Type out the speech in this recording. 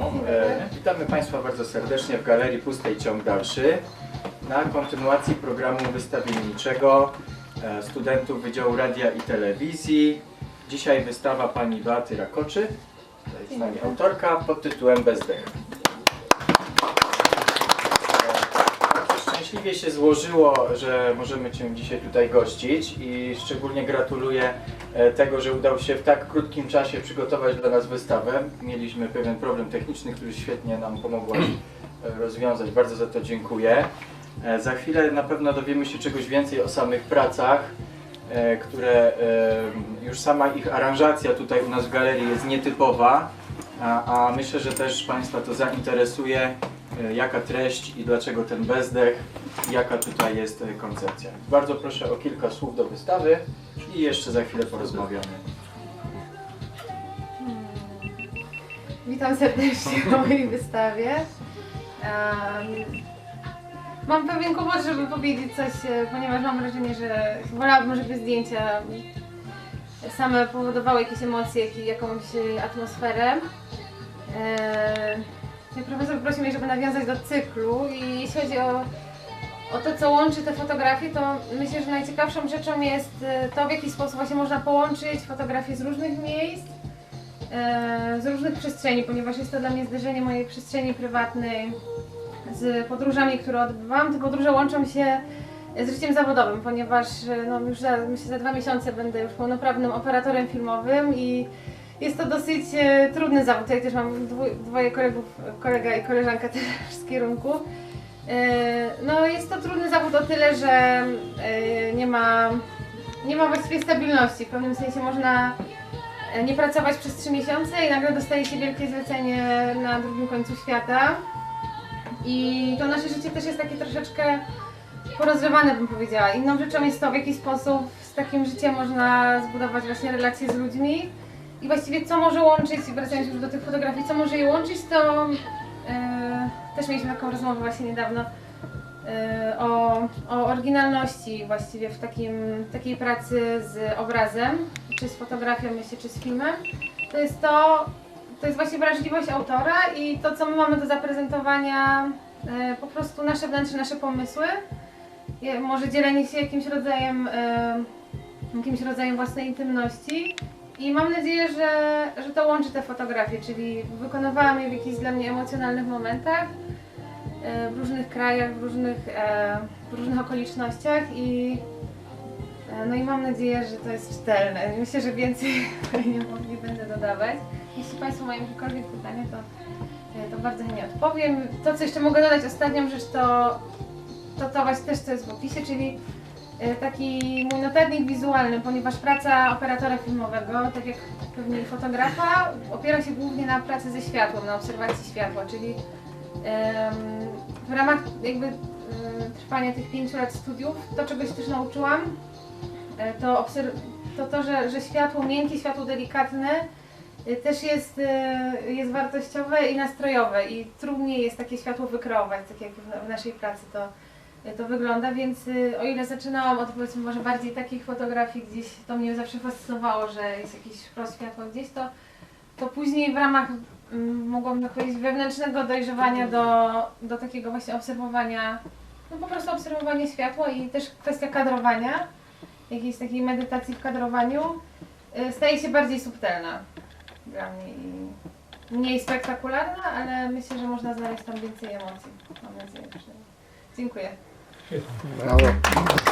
E, Witamy Państwa bardzo serdecznie w Galerii Pustej Ciąg Dalszy na kontynuacji programu wystawienniczego e, studentów Wydziału Radia i Telewizji. Dzisiaj wystawa pani Beaty Rakoczy, to jest z nami autorka, pod tytułem Bezdech. Bardzo szczęśliwie się złożyło, że możemy Cię dzisiaj tutaj gościć i szczególnie gratuluję e, tego, że udało się w tak krótkim czasie przygotować dla nas wystawę. Mieliśmy pewien problem techniczny, który świetnie nam pomogłaś e, rozwiązać. Bardzo za to dziękuję. E, Za chwilę na pewno dowiemy się czegoś więcej o samych pracach, które już sama ich aranżacja tutaj u nas w galerii jest nietypowa, a, a myślę, że też Państwa to zainteresuje, jaka treść i dlaczego ten bezdech, jaka tutaj jest e, koncepcja. Bardzo proszę o kilka słów do wystawy i jeszcze za chwilę porozmawiamy. Witam serdecznie na mojej wystawie. Em, mam pewien kłopot, żeby powiedzieć coś, e, ponieważ mam wrażenie, że wolałabym, żeby zdjęcia same powodowały jakieś emocje, jak- jakąś e, atmosferę. I profesor prosił mnie, żeby nawiązać do cyklu i jeśli chodzi o, o to, co łączy te fotografie, to myślę, że najciekawszą rzeczą jest e, to, w jaki sposób właśnie można połączyć fotografie z różnych miejsc, e, z różnych przestrzeni, ponieważ jest to dla mnie zderzenie mojej przestrzeni prywatnej z podróżami, które odbywam. Te podróże łączą się z życiem zawodowym, ponieważ e, no, już za, myślę, za dwa miesiące będę już pełnoprawnym operatorem filmowym i jest to dosyć trudny zawód. Tutaj też mam dwoje kolegów, kolega i koleżanka też z kierunku. E, No jest to trudny zawód o tyle, że e, nie ma, nie ma właściwie stabilności. W pewnym sensie można e, nie pracować przez 3 miesiące i nagle dostaje się wielkie zlecenie na drugim końcu świata. I to nasze życie też jest takie troszeczkę porozrywane, bym powiedziała. Inną rzeczą jest to, w jaki sposób z takim życiem można zbudować właśnie relacje z ludźmi. I właściwie co może łączyć, wracając już do tych fotografii, co może je łączyć, to też mieliśmy taką rozmowę właśnie niedawno e, o, o oryginalności właściwie w takim, takiej pracy z obrazem, czy z fotografią, myślę, czy z filmem. To jest to, to jest właśnie wrażliwość autora i to, co my mamy do zaprezentowania, e, po prostu nasze wnętrze, nasze pomysły. Może dzielenie się jakimś rodzajem, e, jakimś rodzajem własnej intymności. I mam nadzieję, że, że to łączy te fotografie, czyli wykonywałam je w jakichś dla mnie emocjonalnych momentach, e, w różnych krajach, w różnych, e, w różnych okolicznościach i e, no i mam nadzieję, że to jest czytelne. Myślę, że więcej nie, będę dodawać. Jeśli Państwo mają jakiekolwiek pytania, to, to bardzo chętnie odpowiem. To, co jeszcze mogę dodać, ostatnią rzecz, to to, to właśnie też, co jest w opisie, czyli taki mój notatnik wizualny, ponieważ praca operatora filmowego, tak jak pewnie fotografa, opiera się głównie na pracy ze światłem, na obserwacji światła, czyli w ramach jakby em, trwania tych pięciu lat studiów, to czego się też nauczyłam, e, to, to to, że, że światło miękkie, światło delikatne e, też jest, e, jest wartościowe i nastrojowe i trudniej jest takie światło wykreować, tak jak w naszej pracy to, to wygląda, więc y, o ile zaczynałam od powiedzmy może bardziej takich fotografii, gdzieś to mnie zawsze fascynowało, że jest wprost światło gdzieś, to, to później w ramach, mm, mogłam tak powiedzieć, wewnętrznego dojrzewania do, do takiego właśnie obserwowania, no po prostu obserwowania światła i też kwestia kadrowania, jakiejś takiej medytacji w kadrowaniu, y, staje się bardziej subtelna dla mnie i mniej spektakularna, ale myślę, że można znaleźć tam więcej emocji. Mam nadzieję. Dziękuję. Bravo.